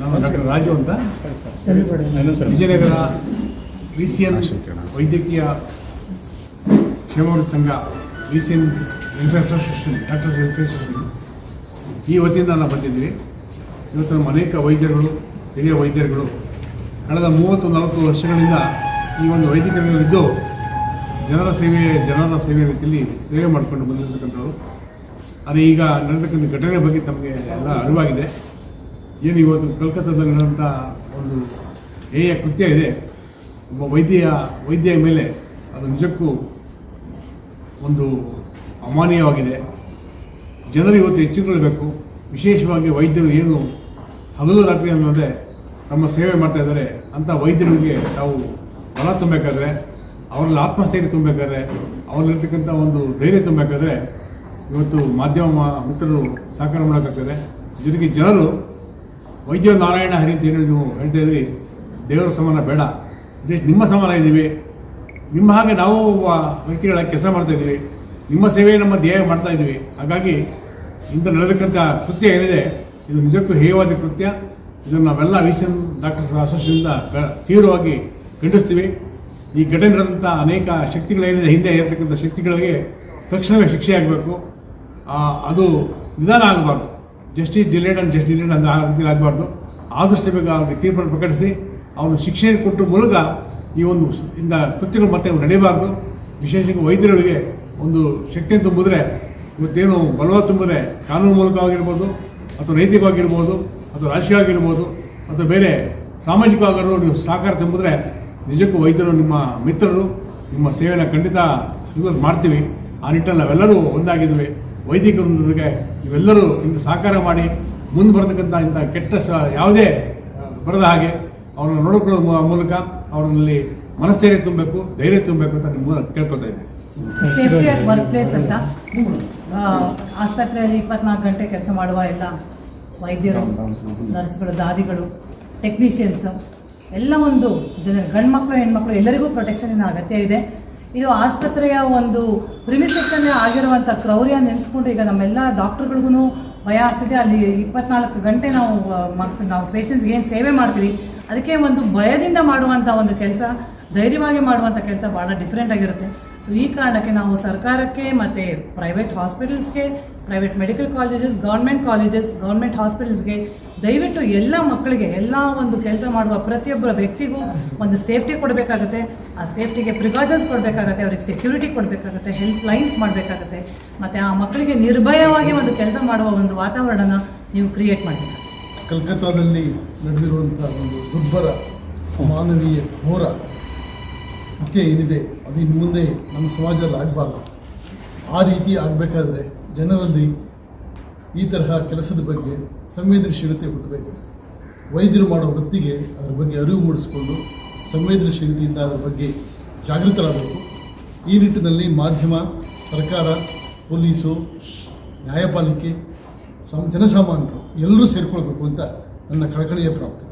ನಾನು ಡಾಕ್ಟರ್ ರಾಜು ಅಂತ. Vijayanagara V C N ವೈದ್ಯಕೀಯ ಕ್ಷೇಮಾಭಿವೃದ್ಧಿ ಸಂಘ V C N welfare association doctors welfare association ಈ ವತಿಯಿಂದ ನಾವು ಬಂದಿದ್ದೀವಿ. ಇವತ್ತು ನಮ್ಮ ಅನೇಕ ವೈದ್ಯರುಗಳು, ಹಿರಿಯ ವೈದ್ಯರುಗಳು, ಕಳೆದ ಮೂವತ್ತು, ನಲವತ್ತು ವರ್ಷಗಳಿಂದ ಈ ಒಂದು ವೈದ್ಯಕೀಯದಲ್ಲಿದ್ದು ಜನರ ಸೇವೆ ಜನರ ಸೇವೆ ರೀತಿಯಲ್ಲಿ ಸೇವೆ ಮಾಡಿಕೊಂಡು ಬಂದಿರತಕ್ಕಂಥವ್ರು. ಆದರೆ ಈಗ ನಡೆದಕ್ಕಂಥ ಘಟನೆ ಬಗ್ಗೆ ತಮಗೆ ಎಲ್ಲ ಅರಿವಾಗಿದೆ. ಏನು ಇವತ್ತು ಕಲ್ಕತ್ತಾದಲ್ಲಿ ನಡೆದಂಥ ಒಂದು ಹೇಯ ಕೃತ್ಯ ಇದೆ. ಒಬ್ಬ ವೈದ್ಯ ವೈದ್ಯ ಮೇಲೆ ಅದು ನಿಜಕ್ಕೂ ಒಂದು ಅಮಾನೀಯವಾಗಿದೆ. ಜನರು ಇವತ್ತು ಎಚ್ಚರಗೊಳ್ಳಬೇಕು ವಿಶೇಷವಾಗಿ ವೈದ್ಯರು ಏನು ಹಗಲು ರಾತ್ರಿ ಅನ್ನೋದೇ ತಮ್ಮ ಸೇವೆ ಮಾಡ್ತಾ ಇದ್ದಾರೆ. ಅಂಥ ವೈದ್ಯರಿಗೆ ನಾವು ಬಲ ತುಂಬಬೇಕಾದ್ರೆ, ಅವರಲ್ಲಿ ಆತ್ಮಸ್ಥೈರ್ಯ ತುಂಬಬೇಕಾದ್ರೆ ಅವರಲ್ಲಿರ್ತಕ್ಕಂಥ ಒಂದು ಧೈರ್ಯ ತುಂಬಬೇಕಾದ್ರೆ ಇವತ್ತು ಮಾಧ್ಯಮ ಮಿತ್ರರು ಸಹಕಾರ ಮಾಡೋಕ್ಕಾಗ್ತದೆ. ಜೊತೆಗೆ ಜನರು ವೈದ್ಯ ನಾರಾಯಣ ಹರಿ ಅಂತ ಏನು ನೀವು ಹೇಳ್ತಾ ಇದ್ರಿ, ದೇವರ ಸಮಾನ ಬೇಡ. ಜಸ್ಟ್ ನಿಮ್ಮ ಸಮಾನ ಇದ್ದೀವಿ. ನಿಮ್ಮ ಹಾಗೆ ನಾವು ಒಬ್ಬ ವ್ಯಕ್ತಿಗಳ ಕೆಲಸ ಮಾಡ್ತಾ ಇದ್ದೀವಿ. ನಿಮ್ಮ ಸೇವೆ ನಮ್ಮ ಧ್ಯೇಯ ಮಾಡ್ತಾ ಇದ್ದೀವಿ. ಹಾಗಾಗಿ ಇಂಥ ನಡೆದಕ್ಕಂಥ ಕೃತ್ಯ ಏನಿದೆ, ಇದು ನಿಜಕ್ಕೂ ಹೇಯವಾದ ಕೃತ್ಯ. ಇದನ್ನು ನಾವೆಲ್ಲ ವಿಷನ್ ಡಾಕ್ಟರ್ಸ್ ಅಸೋಸಿಯೇಷನ್ನಿಂದ ತೀವ್ರವಾಗಿ ಖಂಡಿಸ್ತೀವಿ. ಈ ಘಟನೆ ನಡೆದಂಥ ಅನೇಕ ಶಕ್ತಿಗಳೇನಿದೆ, ಹಿಂದೆ ಇರತಕ್ಕಂಥ ಶಕ್ತಿಗಳಿಗೆ ತಕ್ಷಣವೇ ಶಿಕ್ಷೆ ಆಗಬೇಕು. ಅದು ನಿಧಾನ ಆಗಬಾರ್ದು. Justice delayed and just delayed ಅಂತ ಆ ರೀತಿ ಆಗಬಾರ್ದು. ಆದಷ್ಟು ಬೇಗ ಅವರಿಗೆ ತೀರ್ಮಾನ ಪ್ರಕಟಿಸಿ ಅವನು ಶಿಕ್ಷೆ ಕೊಟ್ಟು ಮೂಲಕ ಈ ಒಂದು ಇಂದ ಕೃತ್ಯಗಳು ಮತ್ತೆ ನಡೆಯಬಾರ್ದು ವಿಶೇಷವಾಗಿ ವೈದ್ಯರುಗಳಿಗೆ ಒಂದು ಶಕ್ತಿ ತುಂಬಿದ್ರೆ, ಇವತ್ತೇನು ಬಲವ ತುಂಬಿದ್ರೆ ಕಾನೂನು ಮೂಲಕವಾಗಿರ್ಬೋದು, ಅಥವಾ ನೈತಿಕವಾಗಿರ್ಬೋದು, ಅಥವಾ ರಾಜಕೀಯವಾಗಿರ್ಬೋದು, ಅಥವಾ ಬೇರೆ ಸಾಮಾಜಿಕವಾಗಿರೋ ನೀವು ಸಹಕಾರ ತುಂಬಿದ್ರೆ ನಿಜಕ್ಕೂ ವೈದ್ಯರು ನಿಮ್ಮ ಮಿತ್ರರು, ನಿಮ್ಮ ಸೇವೆಯನ್ನು ಖಂಡಿತ ಮಾಡ್ತೀವಿ. ಆ ನಿಟ್ಟಲ್ಲಿ ನಾವೆಲ್ಲರೂ ಒಂದಾಗಿದ್ವಿ. ವೈದಿಕರೊಂದಿಗೆ ಇವೆಲ್ಲರೂ ಇಂದು ಸಹಕಾರ ಮಾಡಿ ಮುಂದೆ ಬರತಕ್ಕಂಥ ಇಂಥ ಕೆಟ್ಟ ಸ ಯಾವುದೇ ಬರದ ಹಾಗೆ ಅವ್ರನ್ನ ನೋಡಿಕೊಳ್ಳೋ ಮೂಲಕ ಅವರಲ್ಲಿ ಮನಸ್ಥೈರ್ಯ ತುಂಬಬೇಕು, ಧೈರ್ಯ ತುಂಬಬೇಕು ಅಂತ ನಿಮ್ಮ ಕೇಳ್ಕೊತಾ ಇದ್ದೀನಿ. ಸೇಫ್ಟಿ ವರ್ಕ್ ಪ್ಲೇಸ್ ಅಂತ. ಆಸ್ಪತ್ರೆಯಲ್ಲಿ ಇಪ್ಪತ್ನಾಲ್ಕು ಗಂಟೆ ಕೆಲಸ ಮಾಡುವ ಎಲ್ಲ ವೈದ್ಯರು, ನರ್ಸ್ಗಳು, ದಾದಿಗಳು, ಟೆಕ್ನಿಷಿಯನ್ಸ್, ಎಲ್ಲ ಒಂದು ಜನ ಗಂಡು ಮಕ್ಕಳು ಹೆಣ್ಮಕ್ಳು ಎಲ್ಲರಿಗೂ ಪ್ರೊಟೆಕ್ಷನ್ ಅಗತ್ಯ ಇದೆ. ಇದು ಆಸ್ಪತ್ರೆಯ ಒಂದು ಪ್ರಿಮಿಸಸ್ಸನ್ನೇ ಆಗಿರುವಂಥ ಕ್ರೌರ್ಯ ನೆನೆಸ್ಕೊಂಡು ಈಗ ನಮ್ಮೆಲ್ಲ ಡಾಕ್ಟರ್ಗಳಿಗೂ ಭಯ ಆಗ್ತಿದೆ. ಅಲ್ಲಿ ಇಪ್ಪತ್ನಾಲ್ಕು ಗಂಟೆ ನಾವು ನಾವು ಪೇಷಂಟ್ಸ್ಗೆ ಏನು ಸೇವೆ ಮಾಡ್ತೀವಿ. ಅದಕ್ಕೆ ಒಂದು ಭಯದಿಂದ ಮಾಡುವಂಥ ಒಂದು ಕೆಲಸ, ಧೈರ್ಯವಾಗಿ ಮಾಡುವಂಥ ಕೆಲಸ ಭಾಳ ಡಿಫ್ರೆಂಟ್ ಆಗಿರುತ್ತೆ. ಸೊ ಈ ಕಾರಣಕ್ಕೆ ನಾವು ಸರ್ಕಾರಕ್ಕೆ ಮತ್ತು private ಹಾಸ್ಪಿಟಲ್ಸ್ಗೆ private medical colleges government colleges government ಹಾಸ್ಪಿಟಲ್ಸ್ಗೆ ದಯವಿಟ್ಟು ಎಲ್ಲ ಮಕ್ಕಳಿಗೆ ಎಲ್ಲ ಒಂದು ಕೆಲಸ ಮಾಡುವ ಪ್ರತಿಯೊಬ್ಬರ ವ್ಯಕ್ತಿಗೂ ಒಂದು ಸೇಫ್ಟಿ ಕೊಡಬೇಕಾಗುತ್ತೆ. ಆ ಸೇಫ್ಟಿಗೆ ಪ್ರಿಕಾಷನ್ಸ್ ಕೊಡಬೇಕಾಗತ್ತೆ, ಅವ್ರಿಗೆ ಸೆಕ್ಯೂರಿಟಿ ಕೊಡಬೇಕಾಗತ್ತೆ ಹೆಲ್ಪ್ ಲೈನ್ಸ್ ಮಾಡಬೇಕಾಗತ್ತೆ. ಮತ್ತು ಆ ಮಕ್ಕಳಿಗೆ ನಿರ್ಭಯವಾಗಿ ಒಂದು ಕೆಲಸ ಮಾಡುವ ಒಂದು ವಾತಾವರಣನ ನೀವು ಕ್ರಿಯೇಟ್ ಮಾಡಬೇಕು. ಕಲ್ಕತ್ತಾದಲ್ಲಿ ನಡೆದಿರುವಂಥ ಒಂದು ದುರ್ಬರ ಮಾನವೀಯ ಘೋರ ಕೃತ್ಯ ಏನಿದೆ, ಅದು ಇನ್ನು ಮುಂದೆ ನಮ್ಮ ಸಮಾಜದಲ್ಲಿ ಆಗಬಾರ್ದು. ಆ ರೀತಿ ಆಗಬೇಕಾದ್ರೆ ಜನರಲ್ಲಿ ಈ ತರಹ ಕೆಲಸದ ಬಗ್ಗೆ ಸಂವೇದನಶೀಲತೆ ಹುಟ್ಟಬೇಕು. ವೈದ್ಯರು ಮಾಡೋ ವೃತ್ತಿಗೆ ಅದರ ಬಗ್ಗೆ ಅರಿವು ಮೂಡಿಸಿಕೊಂಡು ಸಂವೇದನಶೀಲತೆಯಿಂದ ಅದರ ಬಗ್ಗೆ ಜಾಗೃತರಾಗಬೇಕು. ಈ ನಿಟ್ಟಿನಲ್ಲಿ ಮಾಧ್ಯಮ, ಸರ್ಕಾರ, ಪೊಲೀಸು, ನ್ಯಾಯಪಾಲಿಕೆ, ಸಂ, ಜನಸಾಮಾನ್ಯರು ಎಲ್ಲರೂ ಸೇರಿಕೊಳ್ಬೇಕು ಅಂತ ನನ್ನ ಕಳಕಳಿಯ ಪ್ರಾರ್ಥನೆ.